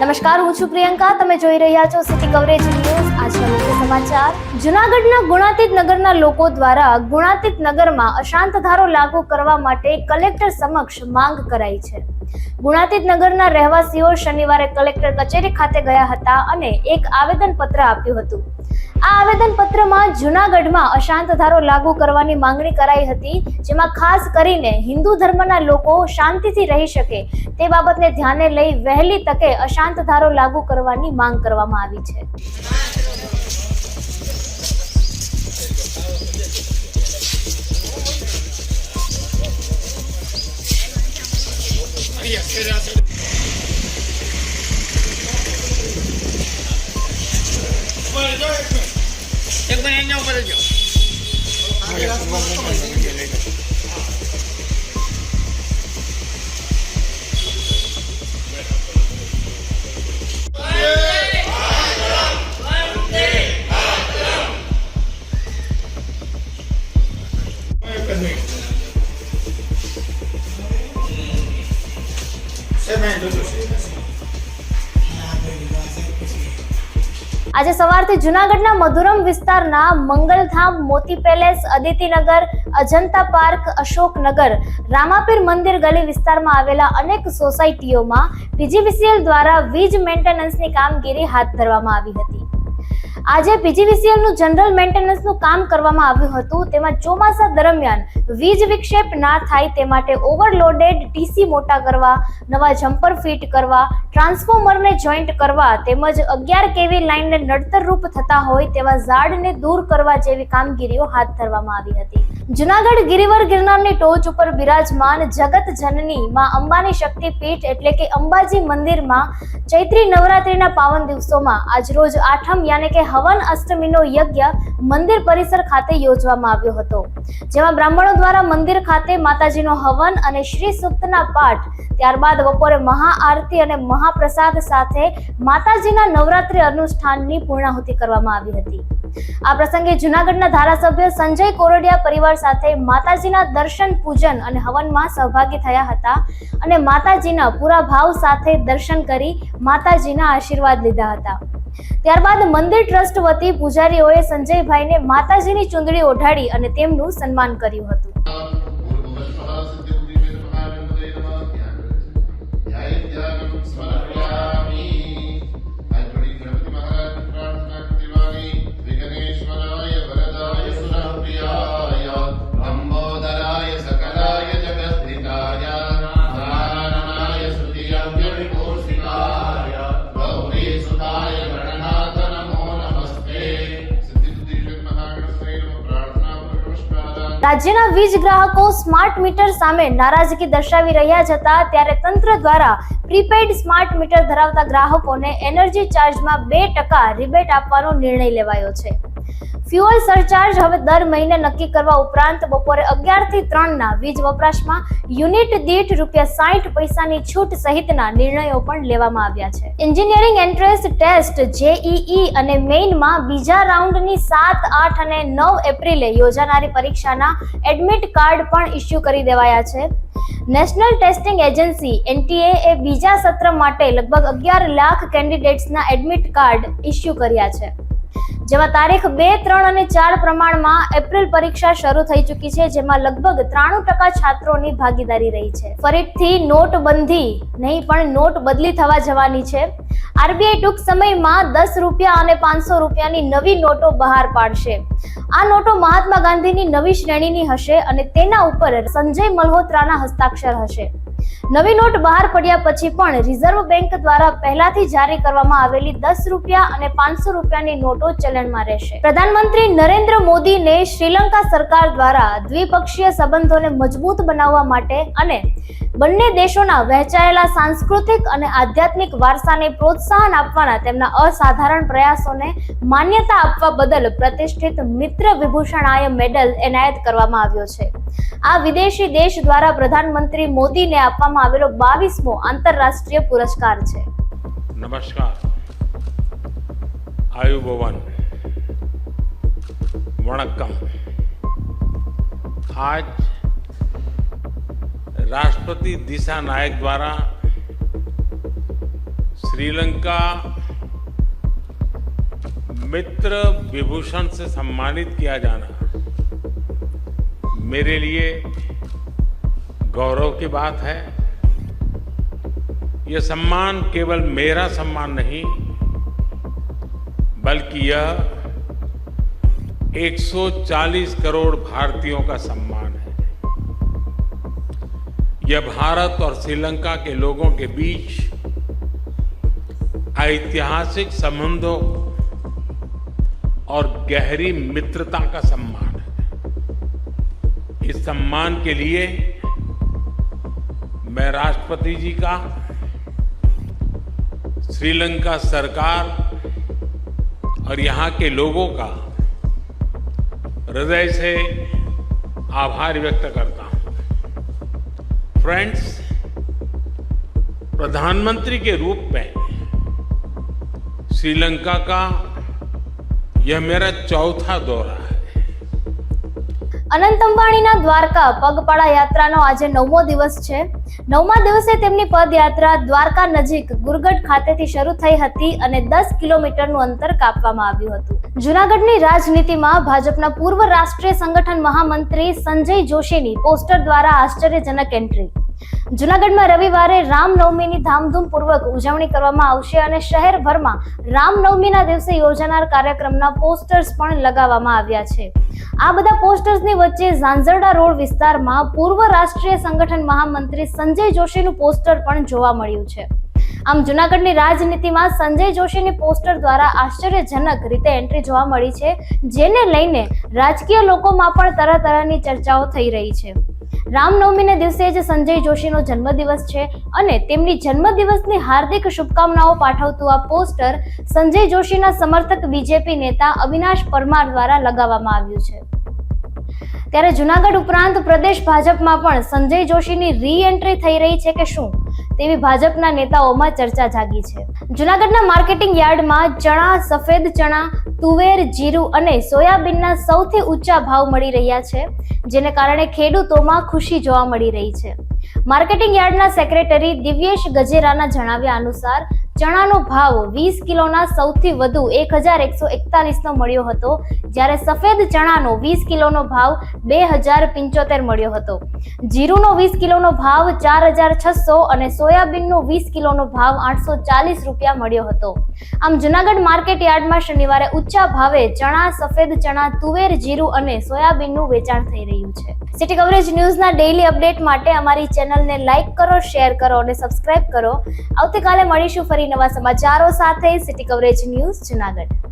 નમસ્કાર, હું છું પ્રિયંકા. તમે જોઈ રહ્યા છો સિટી કવરેજ ન્યૂઝ આજના મુખ્ય સમાચાર. જુનાગઢના ગુણાતીત નગરના લોકો દ્વારા ગુણાતીત નગરમાં અશાંત ધારો લાગુ કરવા માટે કલેક્ટર સમક્ષ માંગ કરાઈ છે. ગુણાતીત નગરના રહેવાસીઓ શનિવારે કલેક્ટર કચેરી ખાતે ગયા હતા અને એક આવેદન પત્ર આપ્યું હતું. આ આવેદન પત્રમાં જુનાગઢમાં અશાંત ધારો લાગુ કરવાની માંગણી કરાઈ હતી, જેમાં ખાસ કરીને હિન્દુ ધર્મના લોકો શાંતિથી રહી શકે. તે બાબતને ધ્યાને લઈ વહેલી તકે અશાંત ધારો લાગુ કરવાની માંગ કરવામાં આવી છે. એક મિનિટ અહીંયા ઉપર જ આજે સવારથી જુનાગઢના મધુરમ વિસ્તારના મંગલધામ, મોતી પેલેસ, અદિતિનગર, અજંતા પાર્ક, અશોકનગર, રામાપીર મંદિર ગલી વિસ્તારમાં આવેલા અનેક સોસાયટીઓમાં પીજીવીસીએલ દ્વારા વીજ મેન્ટેનન્સની કામગીરી હાથ ધરવામાં આવી હતી. આજે પીજીવીસીએલનું જનરલ મેન્ટેનન્સનું કામ કરવામાં આવ્યું હતું. તેમાં ચોમાસા દરમિયાન વીજ વિક્ષેપ ના થાય તે માટે ઓવરલોડેડ ટીસી મોટા કરવા, નવા જમ્પર ફિટ કરવા ટ્રાન્સફોર્મરને જોઈન્ટ કરવા તેમજ અગિયાર કેવી લાઇનને નડતરરૂપ થતા હોય તેવા ઝાડને દૂર કરવા જેવી કામગીરીઓ હાથ ધરવામાં આવી હતી. જુનાગઢ ગિરિવર ગિરનારની ટોચ ઉપર બિરાજમાન જગત જનની માં અંબાની શક્તિપીઠ એટલે કે અંબાજી મંદિરમાં ચૈત્રી નવરાત્રિના પાવન દિવસોમાં આજરોજ આઠમ યાને કે હવન અષ્ટમીનો યજ્ઞ મંદિર પરિસર ખાતે યોજવામાં આવ્યો હતો. જેમાં બ્રાહ્મણો દ્વારા મંદિર ખાતે માતાજીનો હવન અને શ્રી સુક્તના પાઠ, ત્યારબાદ બપોરે મહાઆરતી અને મહાપ્રસાદ સાથે માતાજીના નવરાત્રિ અનુષ્ઠાનની પૂર્ણાહુતિ કરવામાં આવી હતી. આ પ્રસંગે જુનાગઢના ધારાસભ્ય સંજય કોરડિયા પરિવાર સાથે માતાજીના દર્શન, પૂજન અને હવનમાં સહભાગી થયા હતા અને માતાજીના પૂરા ભાવ સાથે દર્શન કરી માતાજીના આશીર્વાદ લીધા હતા. ત્યારબાદ મંદિર ટ્રસ્ટ વતી પૂજારીઓએ સંજયભાઈને માતાજીની ચુંદડી ઓઢાડી અને તેમનું સન્માન કર્યું હતું. રાજ્યના વીજ ગ્રાહકો સ્માર્ટ મીટર સામે નારાજગી દર્શાવી રહ્યા હતા ત્યારે તંત્ર દ્વારા પ્રીપેડ સ્માર્ટ મીટર ધરાવતા ગ્રાહકોને એનર્જી ચાર્જમાં બે ટકા રિબેટ આપવાનો નિર્ણય લેવાયો છે. ફ્યુઅલ સરચાર્જ હવે દર મહિને નક્કી કરવા ઉપરાંત બપોરે અગિયારથી ત્રણ ના વીજ વપરાશમાં યુનિટ દીઠ રૂપિયા સાઠ પૈસાની છૂટ સહિતના નિર્ણયો પણ લેવામાં આવ્યા છે. એન્જિનિયરિંગ એન્ટ્રન્સ ટેસ્ટ જેઈઈ અને મેઇનમાં બીજા રાઉન્ડની સાત, આઠ અને નવ એપ્રિલે યોજાનારી પરીક્ષાના એડમિટ કાર્ડ પણ ઇસ્યુ કરી દેવાયા છે. નેશનલ ટેસ્ટિંગ એજન્સી એનટીએ એ બીજા સત્ર માટે લગભગ અગિયાર લાખ કેન્ડિડેટ્સના એડમિટ કાર્ડ ઇસ્યુ કર્યા છે. જેમાં તારીખ બે, ત્રણ અને ચાર પ્રમાણમાં એપ્રિલ પરીક્ષા શરૂ થઈ ચૂકી છે, જેમાં લગભગ ત્રાણું ટકા છાત્રોની ભાગીદારી રહી છે. ફરીથી નોટબંધી નહીં, પણ નોટ બદલી થવા જવાની છે. આરબીઆઈ ટૂંક સમયમાં દસ રૂપિયા અને પાંચસો રૂપિયાની નવી નોટો બહાર પાડશે. આ નોટો મહાત્મા ગાંધીની નવી શ્રેણીની હશે અને તેના ઉપર સંજય મલ્હોત્રાના હસ્તાક્ષર હશે. નવી નોટ બહાર પડ્યા પછી પણ રિઝર્વ બેંક દ્વારા પહેલાથી જારી કરવામાં આવેલી દસ રૂપિયા અને પાંચસો રૂપિયાની નોટો ચલણમાં રહેશે. પ્રધાનમંત્રી નરેન્દ્ર મોદીને શ્રીલંકા સરકાર દ્વારા દ્વિપક્ષીય સંબંધોને મજબૂત બનાવવા માટે અને બંને દેશોના વહેંચાયેલા સાંસ્કૃતિક અને આધ્યાત્મિક વારસાને પ્રોત્સાહન આપવાના તેમના અસાધારણ પ્રયાસોને માન્યતા આપવા બદલ પ્રતિષ્ઠિત મિત્ર વિભૂષણાય મેડલ એનાયત કરવામાં આવ્યો છે. આ વિદેશી દેશ દ્વારા પ્રધાનમંત્રી મોદીને આપવામાં આવેલો બાવીસમો આંતરરાષ્ટ્રીય પુરસ્કાર છે. નમસ્કાર. આયુભવન. વણકમ आज राष्ट्रपति दिशा नायक द्वारा श्रीलंका मित्र विभूषण से सम्मानित किया जाना मेरे लिए गौरव की बात है। यह सम्मान केवल मेरा सम्मान नहीं, बल्कि यह 140 करोड़ भारतीयों का सम्मान है। यह भारत और श्रीलंका के लोगों के बीच ऐतिहासिक संबंधों और गहरी मित्रता का सम्मान है, इस सम्मान के लिए मैं राष्ट्रपति जी का, श्रीलंका सरकार और यहाँ के लोगों का हृदय से आभार व्यक्त करता हूँ। फ्रेंड्स प्रधानमंत्री के रूप में श्रीलंका का यह मेरा चौथा दौरा है અનંત અંબાણીના દ્વારકા પગપાળા યાત્રાનો આજે નવમો દિવસ છે નવમા દિવસે તેમની પદયાત્રા દ્વારકા નજીક ગુરગઢ ખાતેથી શરૂ થઈ હતી અને દસ કિલોમીટરનું અંતર કાપવામાં આવ્યું હતું જુનાગઢની રાજનીતિમાં ભાજપના પૂર્વ રાષ્ટ્રીય સંગઠન મહામંત્રી સંજય જોશીની પોસ્ટર દ્વારા આશ્ચર્યજનક એન્ટ્રી. જુનાગઢમાં રવિવારે રામનવમીની ધામધૂમપૂર્વક ઉજવણી કરવામાં આવશે અને શહેરભરમાં રામનવમીના દિવસે યોજાનાર કાર્યક્રમના પોસ્ટર્સ પણ લગાવવામાં આવ્યા છે. આ બધા પોસ્ટર્સની વચ્ચે ઝાંઝરડા રોડ વિસ્તારમાં પૂર્વ રાષ્ટ્રીય સંગઠન મહામંત્રી સંજય જોશીનું પોસ્ટર પણ જોવા મળ્યું છે. આમ જુનાગઢની રાજનીતિમાં સંજય જોશીની પોસ્ટર દ્વારા આશ્ચર્યજનક રીતે એન્ટ્રી જોવા મળી છે, જેને લઈને રાજકીય લોકોમાં પણ તરહ તરહની ચર્ચાઓ થઈ રહી છે. રામનવમીને દિવસે જ સંજય જોશીનો જન્મદિવસ છે અને તેમની જન્મદિવસની હાર્દિક શુભકામનાઓ પાઠવતું આ પોસ્ટર સંજય જોશીના સમર્થક બીજેપી નેતા અવિનાશ પરમાર દ્વારા લગાવવામાં આવ્યું છે. ત્યારે જુનાગઢ ઉપરાંત પ્રદેશ ભાજપમાં પણ સંજય જોશીની રી એન્ટ્રી થઈ રહી છે કે શું? તેવી ભાજપના નેતાઓમાં ચર્ચા જાગી છે. જુનાગઢના માર્કેટિંગ યાર્ડમાં ચણા, સફેદ ચણા, તુવેર, જીરું અને સોયાબીનના સૌથી ઊંચા ભાવ મળી રહ્યા છે, જેને કારણે ખેડૂતોમાં ખુશી જોવા મળી રહી છે. માર્કેટિંગ યાર્ડના સેક્રેટરી દિવ્યેશ ગજેરાના જણાવ્યા અનુસાર ચણાનો ભાવ વીસ કિલોના સૌથી વધુ એક હજાર મળ્યો હતો, જ્યારે સફેદ ચણાનો વીસ કિલોનો ભાવ બે હજાર પંચોતેર મળ્યો હતો. જીરુનો વીસ કિલોનો ભાવ ચાર હજાર છસો અને સોયાબીનનો વીસ કિલોનો ભાવ આઠસો ચાલીસ રૂપિયા મળ્યો હતો. આમ જુનાગઢ માર્કેટ યાર્ડમાં શનિવારે ઊંચા ભાવે ચણા, સફેદ ચણા, તુવેર, જીરું અને સોયાબીનનું વેચાણ થઈ રહ્યું છે. સિટી કવરેજ ન્યૂઝના ડેઇલી અપડેટ માટે અમારી ચેનલને લાઇક કરો, શેર કરો અને સબસ્ક્રાઇબ કરો. આવતીકાલે મળીશું ફરી નવા સમાચારો સાથે સિટી કવરેજ ન્યૂઝ જુનાગઢ.